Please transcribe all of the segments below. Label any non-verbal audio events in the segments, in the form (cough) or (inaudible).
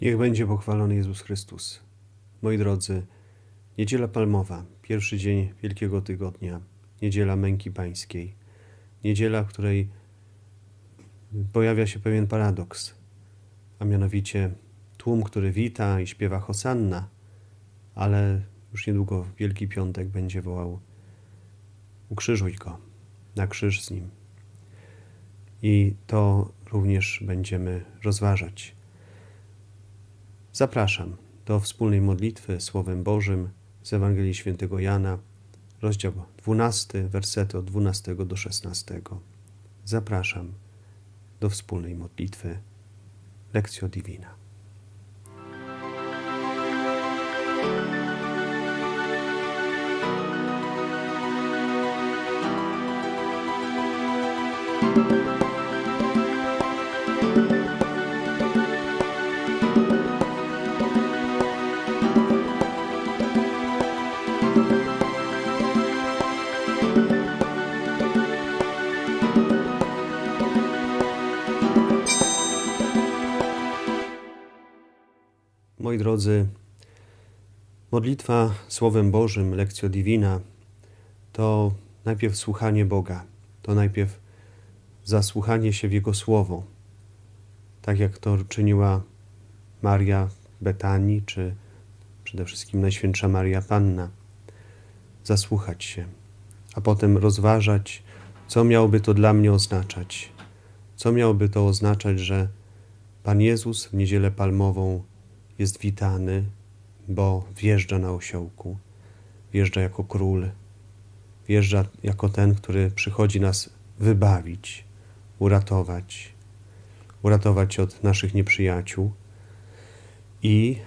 Niech będzie pochwalony Jezus Chrystus. Moi drodzy, niedziela palmowa, pierwszy dzień Wielkiego Tygodnia, niedziela męki pańskiej, niedziela, w której pojawia się pewien paradoks, a mianowicie tłum, który wita i śpiewa Hosanna, ale już niedługo w Wielki Piątek będzie wołał ukrzyżuj go, na krzyż z nim. I to również będziemy rozważać. Zapraszam do wspólnej modlitwy Słowem Bożym z Ewangelii Świętego Jana, rozdział 12, wersety od 12 do 16. Zapraszam do wspólnej modlitwy Lekcjo Divina. Drodzy, modlitwa Słowem Bożym, lekcja divina, to najpierw słuchanie Boga, to najpierw zasłuchanie się w Jego Słowo, tak jak to czyniła Maria w Betanii, czy przede wszystkim Najświętsza Maria Panna. Zasłuchać się, a potem rozważać, co miałoby to dla mnie oznaczać. Co miałoby to oznaczać, że Pan Jezus w niedzielę palmową jest witany, bo wjeżdża na osiołku, wjeżdża jako król, wjeżdża jako ten, który przychodzi nas wybawić, uratować, uratować od naszych nieprzyjaciół. I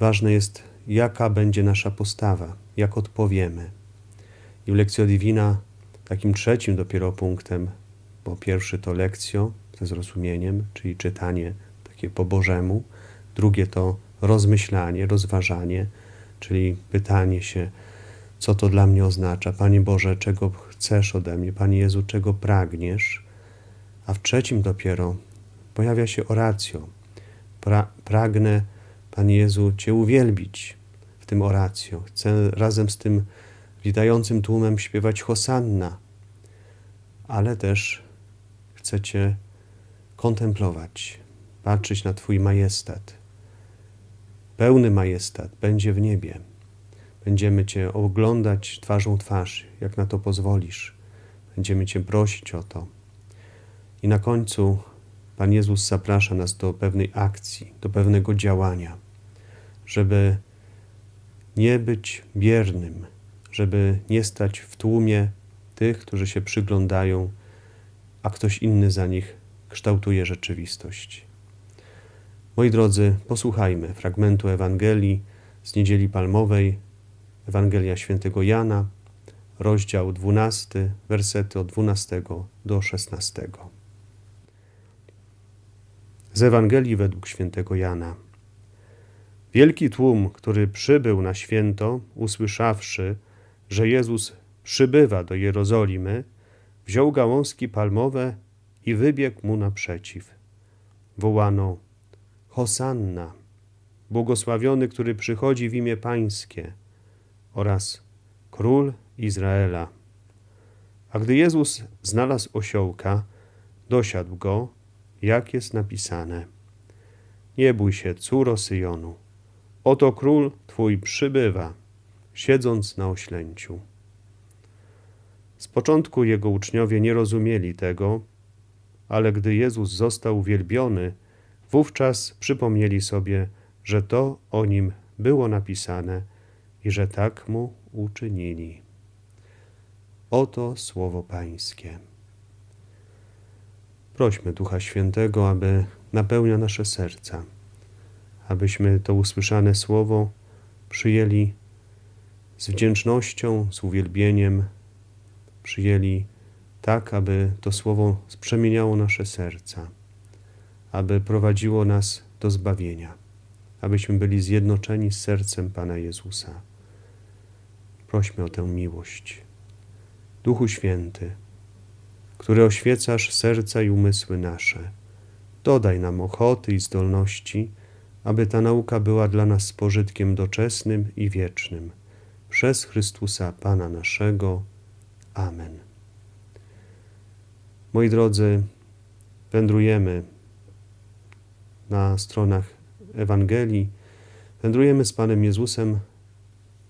ważne jest, jaka będzie nasza postawa, jak odpowiemy. I w Lekcjo Divina, takim trzecim dopiero punktem, bo pierwszy to lekcjo ze zrozumieniem, czyli czytanie takie po Bożemu, drugie to rozmyślanie, rozważanie, czyli pytanie się, co to dla mnie oznacza. Panie Boże, czego chcesz ode mnie? Panie Jezu, czego pragniesz? A w trzecim dopiero pojawia się oracjo. Pra, pragnę, Panie Jezu, Cię uwielbić w tym oracjo. Chcę razem z tym witającym tłumem śpiewać Hosanna, ale też chcę Cię kontemplować, patrzeć na Twój majestat. Pełny majestat będzie w niebie. Będziemy Cię oglądać twarzą twarz, jak na to pozwolisz. Będziemy Cię prosić o to. I na końcu Pan Jezus zaprasza nas do pewnej akcji, do pewnego działania, żeby nie być biernym, żeby nie stać w tłumie tych, którzy się przyglądają, a ktoś inny za nich kształtuje rzeczywistość. Moi drodzy, posłuchajmy fragmentu Ewangelii z Niedzieli Palmowej, Ewangelia Świętego Jana, rozdział 12, wersety od 12 do 16. Z Ewangelii według Świętego Jana. Wielki tłum, który przybył na święto, usłyszawszy, że Jezus przybywa do Jerozolimy, wziął gałązki palmowe i wybiegł mu naprzeciw. Wołano: Hosanna, błogosławiony, który przychodzi w imię Pańskie, oraz Król Izraela. A gdy Jezus znalazł osiołka, dosiadł go, jak jest napisane: Nie bój się, córo Syjonu, oto król twój przybywa, siedząc na oślęciu. Z początku jego uczniowie nie rozumieli tego, ale gdy Jezus został uwielbiony, wówczas przypomnieli sobie, że to o nim było napisane i że tak mu uczynili. Oto słowo Pańskie. Prośmy Ducha Świętego, aby napełnia nasze serca, abyśmy to usłyszane słowo przyjęli z wdzięcznością, z uwielbieniem, przyjęli tak, aby to słowo sprzemieniało nasze serca, aby prowadziło nas do zbawienia, abyśmy byli zjednoczeni z sercem Pana Jezusa. Prośmy o tę miłość. Duchu Święty, który oświecasz serca i umysły nasze, Dodaj nam ochoty i zdolności, aby ta nauka była dla nas pożytkiem doczesnym i wiecznym. Przez Chrystusa Pana naszego. Amen. Moi drodzy, wędrujemy na stronach Ewangelii, wędrujemy z Panem Jezusem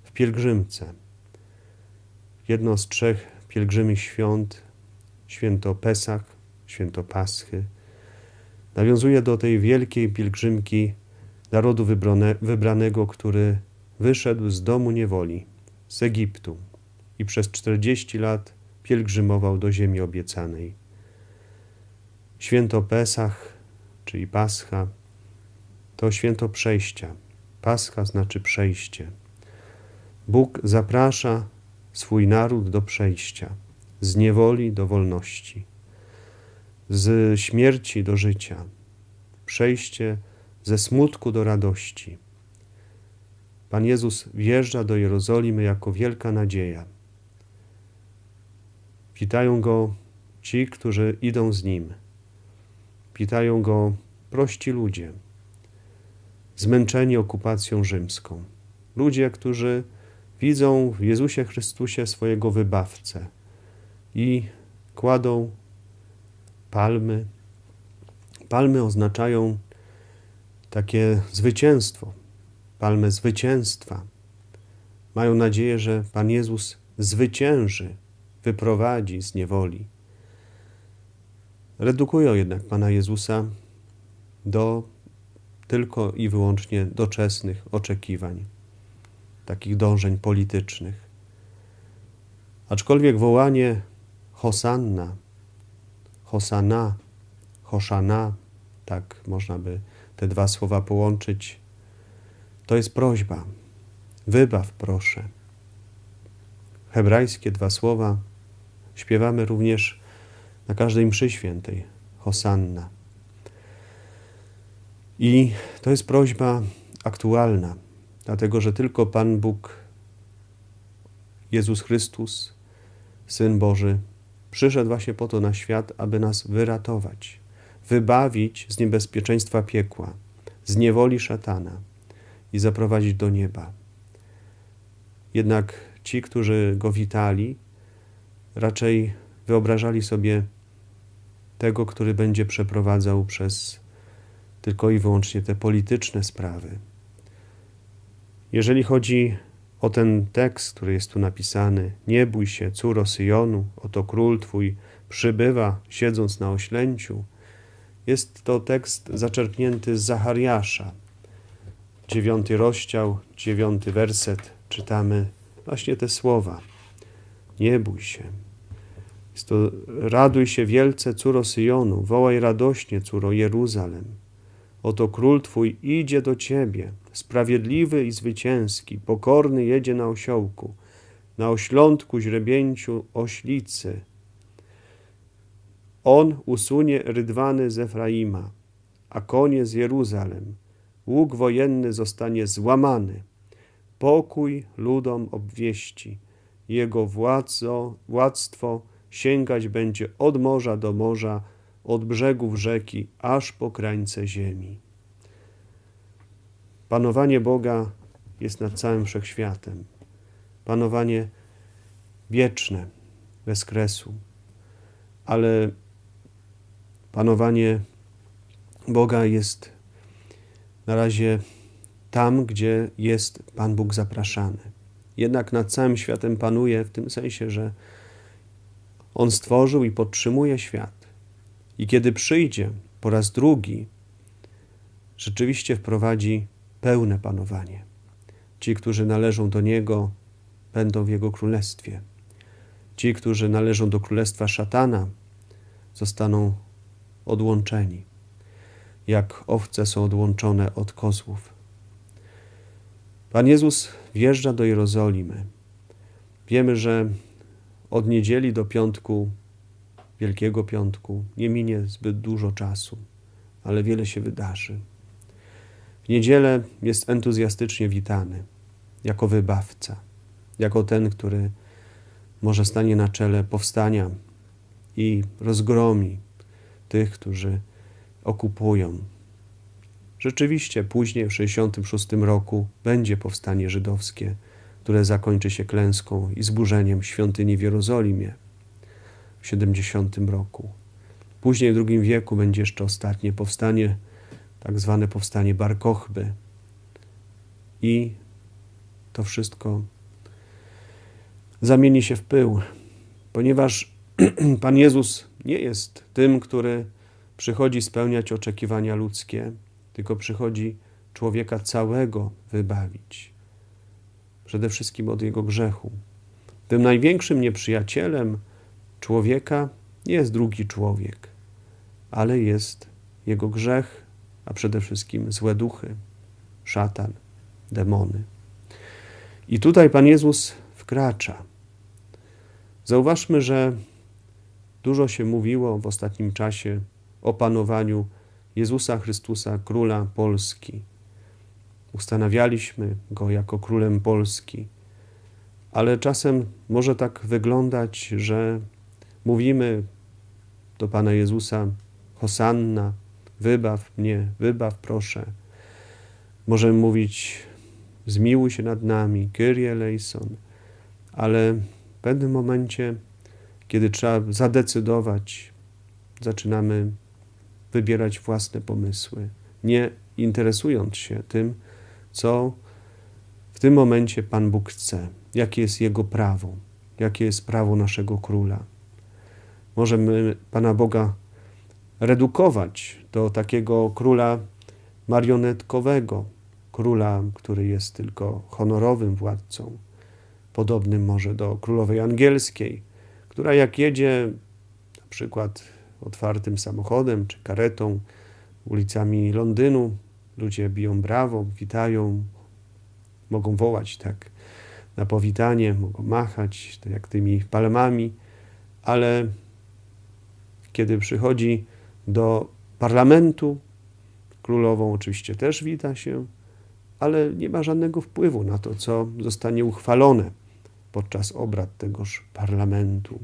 w pielgrzymce. Jedno z trzech pielgrzymich świąt, święto Pesach, święto Paschy, nawiązuje do tej wielkiej pielgrzymki narodu wybrane, wybranego, który wyszedł z domu niewoli, z Egiptu i przez 40 lat pielgrzymował do ziemi obiecanej. Święto Pesach, czyli Pascha, to święto przejścia. Pascha znaczy przejście. Bóg zaprasza swój naród do przejścia, z niewoli do wolności, z śmierci do życia, przejście ze smutku do radości. Pan Jezus wjeżdża do Jerozolimy jako wielka nadzieja. Witają go ci, którzy idą z nim. Witają go prości ludzie, zmęczeni okupacją rzymską. Ludzie, którzy widzą w Jezusie Chrystusie swojego wybawcę i kładą palmy. Palmy oznaczają takie zwycięstwo, palmę zwycięstwa. Mają nadzieję, że Pan Jezus zwycięży, wyprowadzi z niewoli. Redukują jednak Pana Jezusa do tylko i wyłącznie doczesnych oczekiwań, takich dążeń politycznych. Aczkolwiek wołanie Hosanna, Hosana, Hoszana, tak można by te dwa słowa połączyć, to jest prośba. Wybaw, proszę. Hebrajskie dwa słowa śpiewamy również na każdej mszy świętej. Hosanna. I to jest prośba aktualna, dlatego że tylko Pan Bóg, Jezus Chrystus, Syn Boży, przyszedł właśnie po to na świat, aby nas wyratować, wybawić z niebezpieczeństwa piekła, z niewoli szatana i zaprowadzić do nieba. Jednak ci, którzy go witali, raczej wyobrażali sobie tego, który będzie przeprowadzał przez tylko i wyłącznie te polityczne sprawy. Jeżeli chodzi o ten tekst, który jest tu napisany, nie bój się, córo Syjonu, oto król twój przybywa, siedząc na oślęciu, jest to tekst zaczerpnięty z Zachariasza. Dziewiąty rozdział, dziewiąty werset, czytamy właśnie te słowa. Nie bój się. Jest to raduj się wielce, córo Syjonu, wołaj radośnie, córo Jeruzalem. Oto król twój idzie do ciebie, sprawiedliwy i zwycięski, pokorny jedzie na osiołku, na oślątku źrebięciu oślicy. On usunie rydwany z Efraima, a konie z Jeruzalem. Łuk wojenny zostanie złamany. Pokój ludom obwieści. Jego władzo, władztwo sięgać będzie od morza do morza, od brzegów rzeki aż po krańce ziemi. Panowanie Boga jest nad całym wszechświatem. Panowanie wieczne, bez kresu, ale panowanie Boga jest na razie tam, gdzie jest Pan Bóg zapraszany. Jednak nad całym światem panuje w tym sensie, że On stworzył i podtrzymuje świat. I kiedy przyjdzie po raz drugi, rzeczywiście wprowadzi pełne panowanie. Ci, którzy należą do Niego, będą w Jego królestwie. Ci, którzy należą do królestwa szatana, zostaną odłączeni, jak owce są odłączone od kozłów. Pan Jezus wjeżdża do Jerozolimy. Wiemy, że od niedzieli do piątku Wielkiego Piątku nie minie zbyt dużo czasu, ale wiele się wydarzy. W niedzielę jest entuzjastycznie witany jako wybawca, jako ten, który może stanie na czele powstania i rozgromi tych, którzy okupują. Rzeczywiście później, w 1966 roku, będzie powstanie żydowskie, które zakończy się klęską i zburzeniem świątyni w Jerozolimie w 70 roku. Później w II wieku będzie jeszcze ostatnie powstanie, tak zwane powstanie Bar Kochby. I to wszystko zamieni się w pył, ponieważ (clears throat) Pan Jezus nie jest tym, który przychodzi spełniać oczekiwania ludzkie, tylko przychodzi człowieka całego wybawić. Przede wszystkim od jego grzechu. Tym największym nieprzyjacielem człowieka nie jest drugi człowiek, ale jest jego grzech, a przede wszystkim złe duchy, szatan, demony. I tutaj Pan Jezus wkracza. Zauważmy, że dużo się mówiło w ostatnim czasie o panowaniu Jezusa Chrystusa, króla Polski. Ustanawialiśmy go jako królem Polski, ale czasem może tak wyglądać, że mówimy do Pana Jezusa: Hosanna, wybaw mnie, wybaw proszę. Możemy mówić: Zmiłuj się nad nami, Kyrie eleison, ale w pewnym momencie, kiedy trzeba zadecydować, zaczynamy wybierać własne pomysły, nie interesując się tym, co w tym momencie Pan Bóg chce, jakie jest Jego prawo, jakie jest prawo naszego króla. Możemy Pana Boga redukować do takiego króla marionetkowego, króla, który jest tylko honorowym władcą, podobnym może do królowej angielskiej, która jak jedzie na przykład otwartym samochodem czy karetą ulicami Londynu. Ludzie biją brawo, witają, mogą wołać tak na powitanie, mogą machać tak jak tymi palmami, ale kiedy przychodzi do parlamentu, królową oczywiście też wita się, ale nie ma żadnego wpływu na to, co zostanie uchwalone podczas obrad tegoż parlamentu.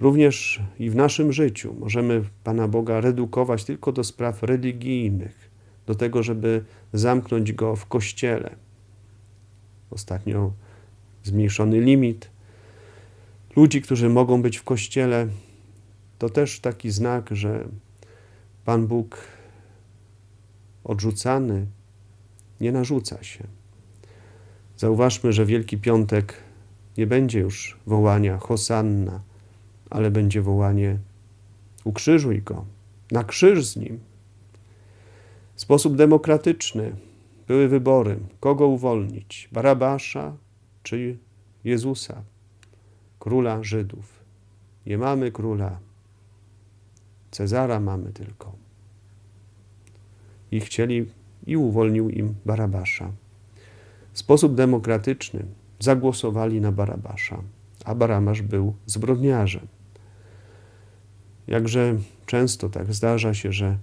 Również i w naszym życiu możemy Pana Boga redukować tylko do spraw religijnych, do tego, żeby zamknąć go w kościele. Ostatnio zmniejszony limit ludzi, którzy mogą być w kościele, to też taki znak, że Pan Bóg odrzucany nie narzuca się. Zauważmy, że Wielki Piątek nie będzie już wołania Hosanna, ale będzie wołanie: ukrzyżuj go, na krzyż z nim. Sposób demokratyczny były wybory, kogo uwolnić: Barabasza czy Jezusa, króla Żydów. Nie mamy króla, Cezara mamy tylko. I chcieli, i uwolnił im Barabasza. W sposób demokratyczny zagłosowali na Barabasza, a Barabasz był zbrodniarzem. Jakże często tak zdarza się, że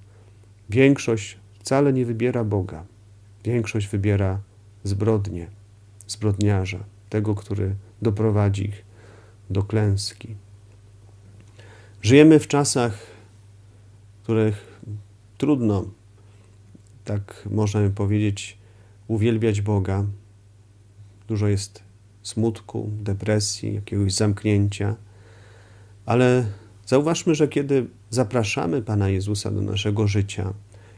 większość wcale nie wybiera Boga. Większość wybiera zbrodnię, zbrodniarza, tego, który doprowadzi ich do klęski. Żyjemy w czasach, w których trudno, tak można powiedzieć, uwielbiać Boga. Dużo jest smutku, depresji, jakiegoś zamknięcia, ale Zauważmy, że kiedy zapraszamy Pana Jezusa do naszego życia,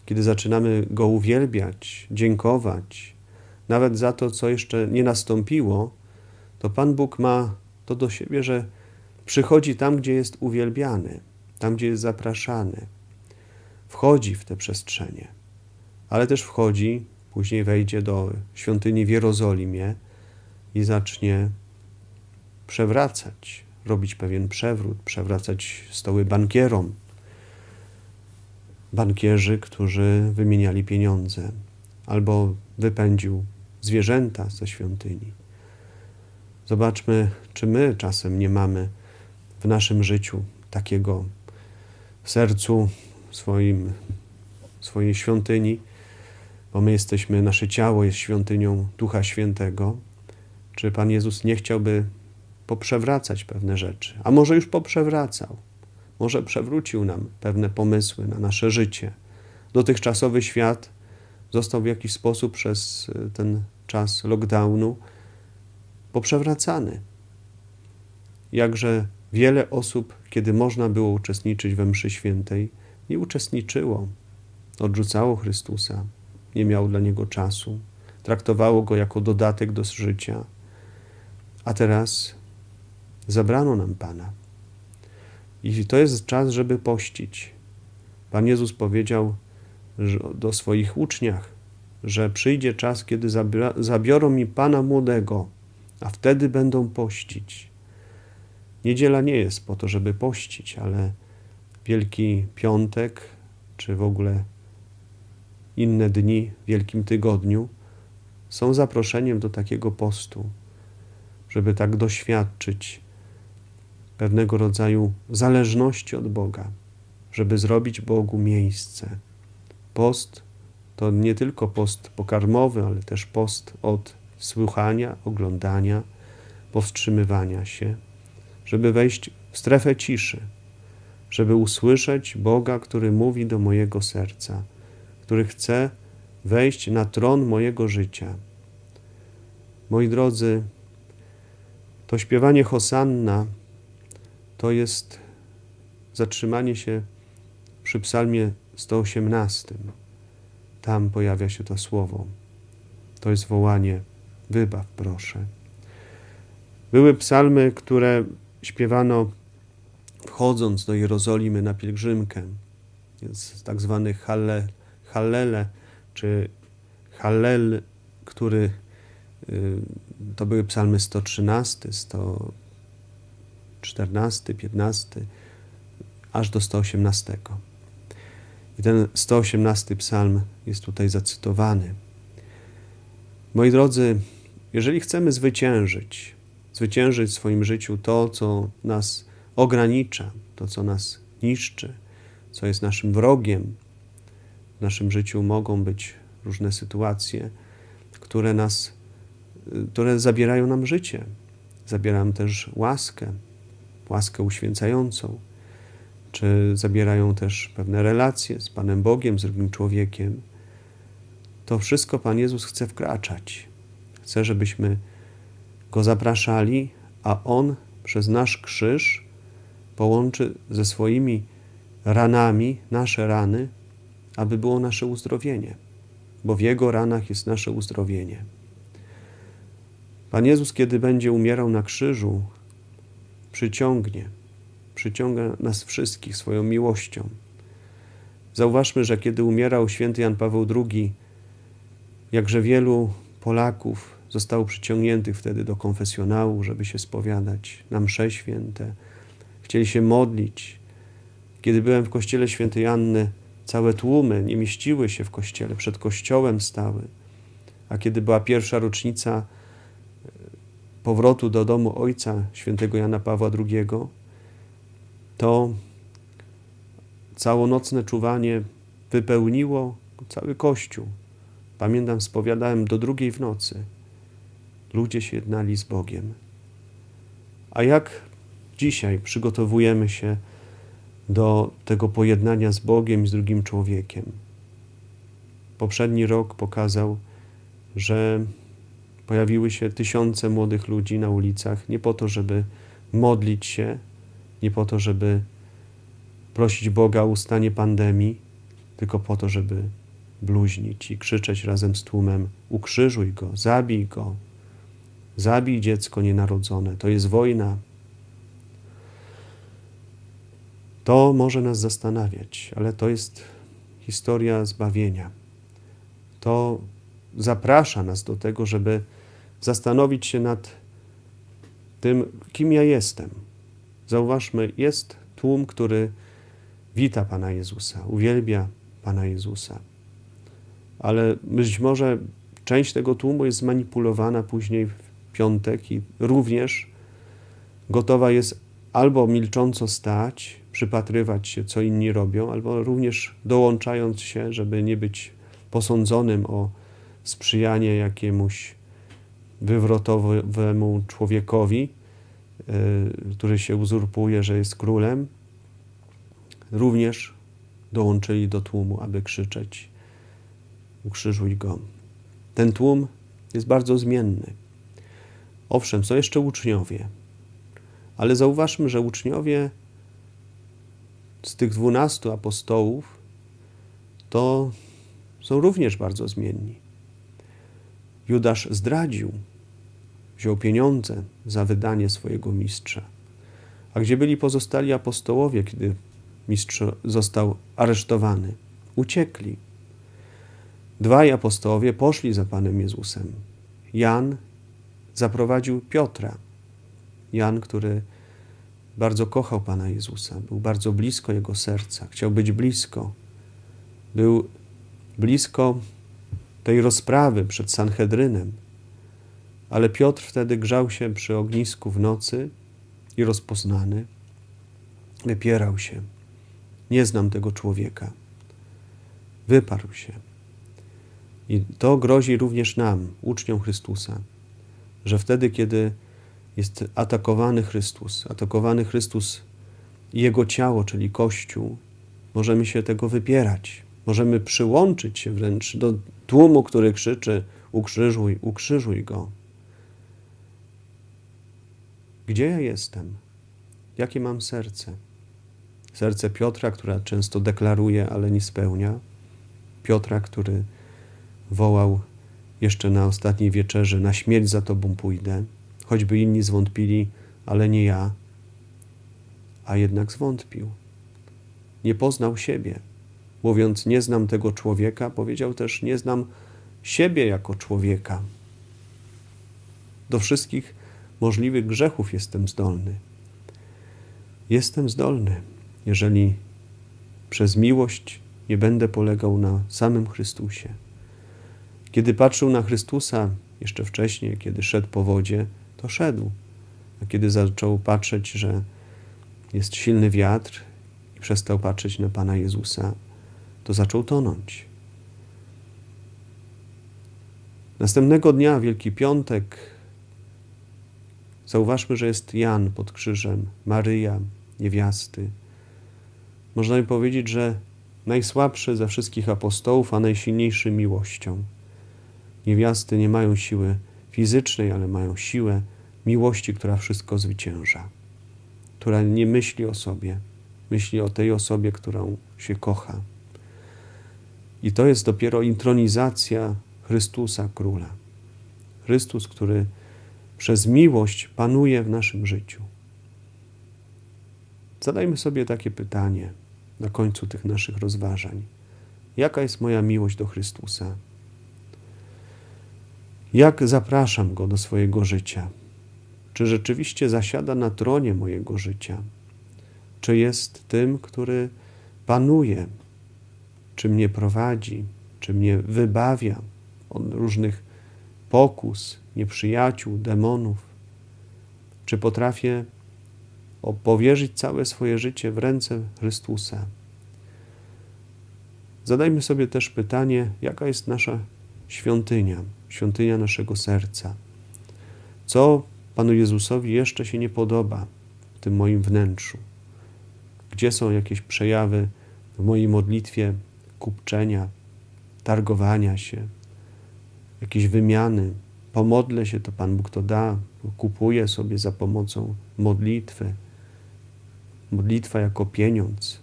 kiedy zaczynamy Go uwielbiać, dziękować, nawet za to, co jeszcze nie nastąpiło, to Pan Bóg ma to do siebie, że przychodzi tam, gdzie jest uwielbiany, tam, gdzie jest zapraszany. Wchodzi w te przestrzenie, ale też wchodzi, później wejdzie do świątyni w Jerozolimie i zacznie przewracać robić pewien przewrót, przewracać stoły bankierom. Bankierzy, którzy wymieniali pieniądze, albo wypędził zwierzęta ze świątyni. Zobaczmy, czy my czasem nie mamy w naszym życiu takiego w sercu swoim, swojej świątyni, bo my jesteśmy, nasze ciało jest świątynią Ducha Świętego. Czy Pan Jezus nie chciałby poprzewracać pewne rzeczy, a może już poprzewracał. Może przewrócił nam pewne pomysły na nasze życie. Dotychczasowy świat został w jakiś sposób przez e, ten czas lockdownu poprzewracany. Jakże wiele osób, kiedy można było uczestniczyć we mszy świętej, nie uczestniczyło, odrzucało Chrystusa, nie miało dla Niego czasu, traktowało Go jako dodatek do życia. A teraz zabrano nam Pana. I to jest czas, żeby pościć. Pan Jezus powiedział do swoich uczniach, że przyjdzie czas, kiedy zabiorą mi Pana młodego, a wtedy będą pościć. Niedziela nie jest po to, żeby pościć, ale Wielki Piątek, czy w ogóle inne dni w Wielkim Tygodniu są zaproszeniem do takiego postu, żeby tak doświadczyć pewnego rodzaju zależności od Boga, żeby zrobić Bogu miejsce. Post to nie tylko post pokarmowy, ale też post od słuchania, oglądania, powstrzymywania się, żeby wejść w strefę ciszy, żeby usłyszeć Boga, który mówi do mojego serca, który chce wejść na tron mojego życia. Moi drodzy, to śpiewanie Hosanna to jest zatrzymanie się przy Psalmie 118. Tam pojawia się to słowo. To jest wołanie: Wybaw, proszę. Były psalmy, które śpiewano wchodząc do Jerozolimy na pielgrzymkę. Jest tak zwany halle, hallele, czy hallel, który y, to były psalmy 113, 114, 15, aż do 118. I ten 118 psalm jest tutaj zacytowany. Moi drodzy, jeżeli chcemy zwyciężyć, zwyciężyć w swoim życiu to, co nas ogranicza, to, co nas niszczy, co jest naszym wrogiem, w naszym życiu mogą być różne sytuacje, które nas, które zabierają nam życie, zabierają też łaskę, łaskę uświęcającą czy zabierają też pewne relacje z Panem Bogiem, z drugim człowiekiem, to wszystko Pan Jezus chce wkraczać. Chce, żebyśmy Go zapraszali, a On przez nasz krzyż połączy ze swoimi ranami nasze rany, aby było nasze uzdrowienie, bo w Jego ranach jest nasze uzdrowienie. Pan Jezus, kiedy będzie umierał na krzyżu, przyciągnie przyciąga nas wszystkich swoją miłością. Zauważmy, że kiedy umierał święty Jan Paweł II, jakże wielu Polaków zostało przyciągniętych wtedy do konfesjonału, żeby się spowiadać na msze święte. Chcieli się modlić. Kiedy byłem w kościele świętej Anny, całe tłumy nie mieściły się w kościele, przed kościołem stały. A kiedy była pierwsza rocznica powrotu do domu ojca świętego Jana Pawła II, to całonocne czuwanie wypełniło cały kościół. Pamiętam, spowiadałem do drugiej w nocy. Ludzie się jednali z Bogiem. A jak dzisiaj przygotowujemy się do tego pojednania z Bogiem i z drugim człowiekiem? Poprzedni rok pokazał, że pojawiły się tysiące młodych ludzi na ulicach nie po to, żeby modlić się, nie po to, żeby prosić Boga o ustanie pandemii, tylko po to, żeby bluźnić i krzyczeć razem z tłumem: Ukrzyżuj go, zabij go, zabij dziecko nienarodzone. To jest wojna. To może nas zastanawiać, ale to jest historia zbawienia. To zaprasza nas do tego, żeby zastanowić się nad tym, kim ja jestem Zauważmy, jest tłum, który wita Pana Jezusa, uwielbia Pana Jezusa. Ale być może część tego tłumu jest zmanipulowana później w piątek i również gotowa jest albo milcząco stać, przypatrywać się, co inni robią, albo również dołączając się, żeby nie być posądzonym o sprzyjanie jakiemuś wywrotowemu człowiekowi, Y, który się uzurpuje, że jest królem, również dołączyli do tłumu, aby krzyczeć: Ukrzyżuj go. Ten tłum jest bardzo zmienny. Owszem, są jeszcze uczniowie, ale zauważmy, że uczniowie z tych dwunastu apostołów to są również bardzo zmienni. Judasz zdradził, wziął pieniądze za wydanie swojego mistrza. A gdzie byli pozostali apostołowie, kiedy mistrz został aresztowany? Uciekli. Dwaj apostołowie poszli za Panem Jezusem. Jan zaprowadził Piotra. Jan, który bardzo kochał Pana Jezusa, był bardzo blisko Jego serca, chciał być blisko. Był blisko tej rozprawy przed Sanhedrynem. Ale Piotr wtedy grzał się przy ognisku w nocy i rozpoznany wypierał się. Nie znam tego człowieka. Wyparł się. I to grozi również nam, uczniom Chrystusa, że wtedy, kiedy jest atakowany Chrystus, atakowany Chrystus i Jego ciało, czyli Kościół, możemy się tego wypierać. Możemy przyłączyć się wręcz do tłumu, który krzyczy: Ukrzyżuj, ukrzyżuj go. Gdzie ja jestem? Jakie mam serce? Serce Piotra, która często deklaruje, ale nie spełnia. Piotra, który wołał jeszcze na ostatniej wieczerzy: Na śmierć za tobą pójdę, choćby inni zwątpili, ale nie ja. A jednak zwątpił. Nie poznał siebie. Mówiąc, nie znam tego człowieka, powiedział też, nie znam siebie jako człowieka. Do wszystkich możliwych grzechów jestem zdolny. Jestem zdolny, jeżeli przez miłość nie będę polegał na samym Chrystusie. Kiedy patrzył na Chrystusa jeszcze wcześniej, kiedy szedł po wodzie, to szedł. A kiedy zaczął patrzeć, że jest silny wiatr i przestał patrzeć na Pana Jezusa, to zaczął tonąć. Następnego dnia, Wielki Piątek, zauważmy, że jest Jan pod krzyżem, Maryja, niewiasty. Można by powiedzieć, że najsłabszy ze wszystkich apostołów, a najsilniejszy miłością. Niewiasty nie mają siły fizycznej, ale mają siłę miłości, która wszystko zwycięża, która nie myśli o sobie, myśli o tej osobie, którą się kocha. I to jest dopiero intronizacja Chrystusa Króla. Chrystus, który przez miłość panuje w naszym życiu. Zadajmy sobie takie pytanie na końcu tych naszych rozważań. Jaka jest moja miłość do Chrystusa? Jak zapraszam Go do swojego życia? Czy rzeczywiście zasiada na tronie mojego życia? Czy jest tym, który panuje czy mnie prowadzi, czy mnie wybawia od różnych pokus, nieprzyjaciół, demonów, czy potrafię powierzyć całe swoje życie w ręce Chrystusa. Zadajmy sobie też pytanie, jaka jest nasza świątynia, świątynia naszego serca. Co Panu Jezusowi jeszcze się nie podoba w tym moim wnętrzu? Gdzie są jakieś przejawy w mojej modlitwie kupczenia, targowania się, jakieś wymiany. Pomodlę się, to Pan Bóg to da. Kupuję sobie za pomocą modlitwy. Modlitwa jako pieniądz.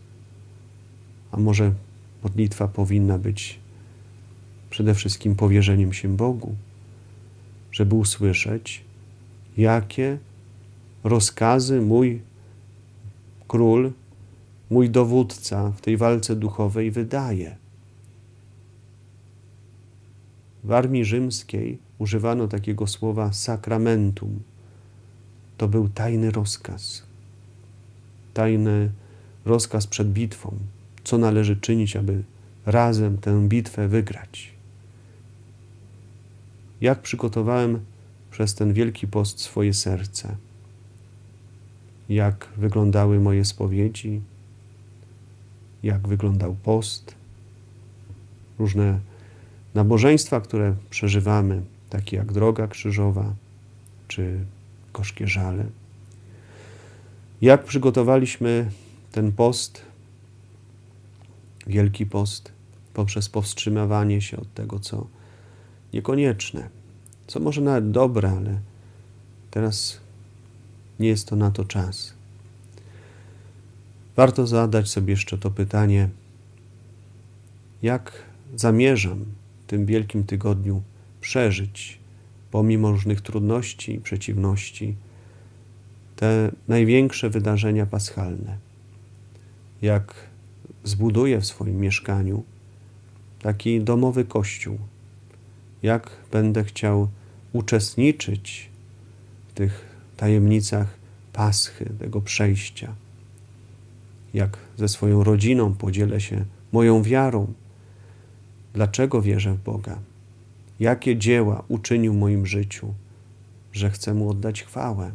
A może modlitwa powinna być przede wszystkim powierzeniem się Bogu, żeby usłyszeć, jakie rozkazy mój król mój dowódca w tej walce duchowej wydaje. W armii rzymskiej używano takiego słowa sakramentum. To był tajny rozkaz. Tajny rozkaz przed bitwą. Co należy czynić, aby razem tę bitwę wygrać. Jak przygotowałem przez ten wielki post swoje serce? Jak wyglądały moje spowiedzi, jak wyglądał post, różne nabożeństwa, które przeżywamy, takie jak droga krzyżowa czy gorzkie żale. Jak przygotowaliśmy ten post Wielki Post poprzez powstrzymywanie się od tego, co niekonieczne, co może nawet dobre, ale teraz nie jest to na to czas. Warto zadać sobie jeszcze to pytanie, jak zamierzam w tym wielkim tygodniu przeżyć, pomimo różnych trudności i przeciwności, te największe wydarzenia paschalne. Jak zbuduję w swoim mieszkaniu taki domowy kościół, jak będę chciał uczestniczyć w tych tajemnicach Paschy, tego przejścia, jak ze swoją rodziną podzielę się moją wiarą, dlaczego wierzę w Boga, jakie dzieła uczynił w moim życiu, że chcę Mu oddać chwałę,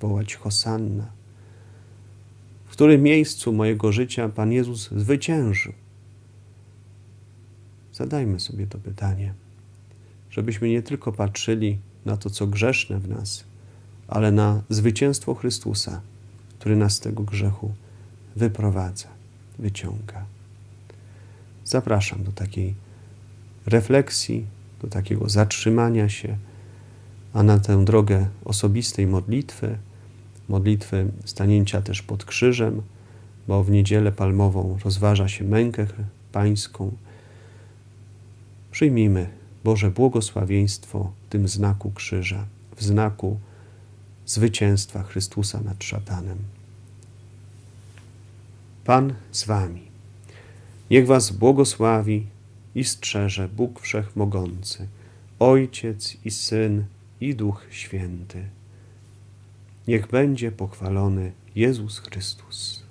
wołać Hosanna. W którym miejscu mojego życia Pan Jezus zwyciężył? Zadajmy sobie to pytanie, żebyśmy nie tylko patrzyli na to, co grzeszne w nas, ale na zwycięstwo Chrystusa, który nas z tego grzechu wyprowadza, wyciąga. Zapraszam do takiej refleksji, do takiego zatrzymania się, a na tę drogę osobistej modlitwy, modlitwy stanięcia też pod krzyżem, bo w niedzielę palmową rozważa się mękę pańską. Przyjmijmy Boże błogosławieństwo w tym znaku krzyża, w znaku zwycięstwa Chrystusa nad szatanem. Pan z wami. Niech was błogosławi i strzeże Bóg Wszechmogący, Ojciec i Syn i Duch Święty. Niech będzie pochwalony Jezus Chrystus.